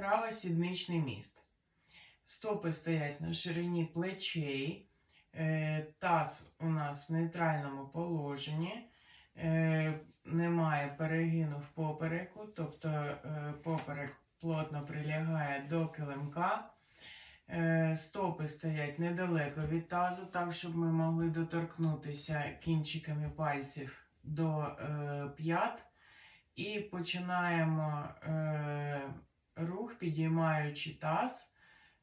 правосідничний міст. Стопи стоять на ширині плечей. Е, Таз у нас в нейтральному положенні. Е, Немає перегину в попереку, тобто е, поперек плотно прилягає до килимка. Стопи стоять недалеко від тазу, так щоб ми могли доторкнутися кінчиками пальців до п'ят. І починаємо рух, підіймаючи таз,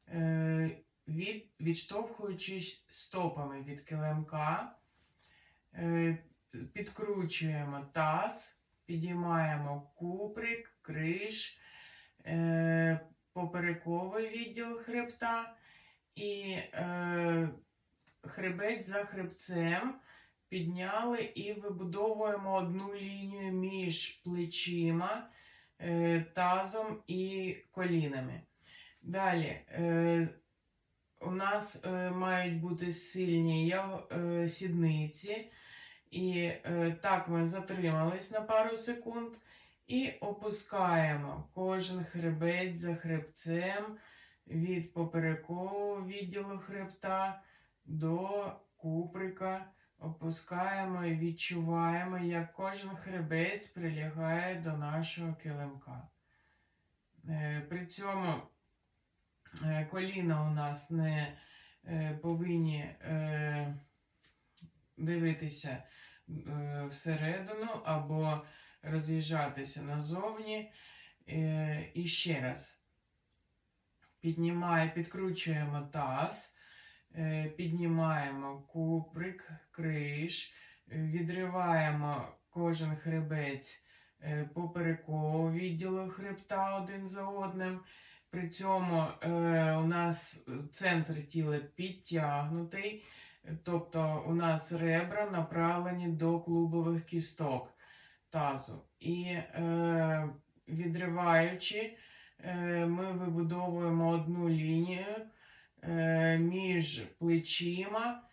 е, від, відштовхуючись стопами від килимка. Е, підкручуємо таз, підіймаємо куприк, криш, е, поперековий відділ хребта і хребець за хребцем підняли і вибудовуємо одну лінію між плечима, тазом і колінами. Далі е, у нас е, мають бути сильні е, сідниці. І е, так ми затримались на пару секунд і опускаємо кожен хребець за хребцем від поперекового відділу хребта до куприка. Опускаємо і відчуваємо, як кожен хребець прилягає до нашого килимка. Е, При цьому е, коліна у нас не е, повинні дивитися всередину або роз'їжджатися назовні. І ще раз піднімає, підкручуємо таз, піднімаємо куприк, криш, відриваємо кожен хребець е, поперекового відділу хребта один за одним. При цьому е, у нас центр тіла підтягнутий. Тобто у нас ребра направлені до клубових кісток тазу. І е, відриваючи, е, ми вибудовуємо одну лінію е, між плечима,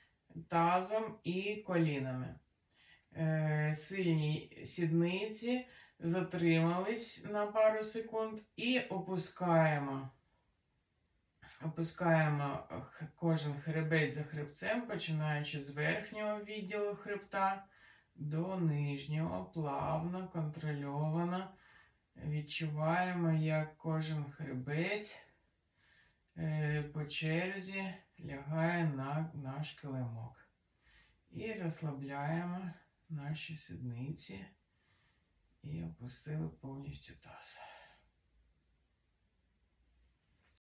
тазом і колінами. Е, сильні сідниці затримались на пару секунд і опускаємо. Опускаємо кожен хребець за хребцем, починаючи з верхнього відділу хребта до нижнього, плавно, контрольовано. Відчуваємо, як кожен хребець по черзі лягає на наш килимок. І розслабляємо наші сідниці і опустили повністю таз.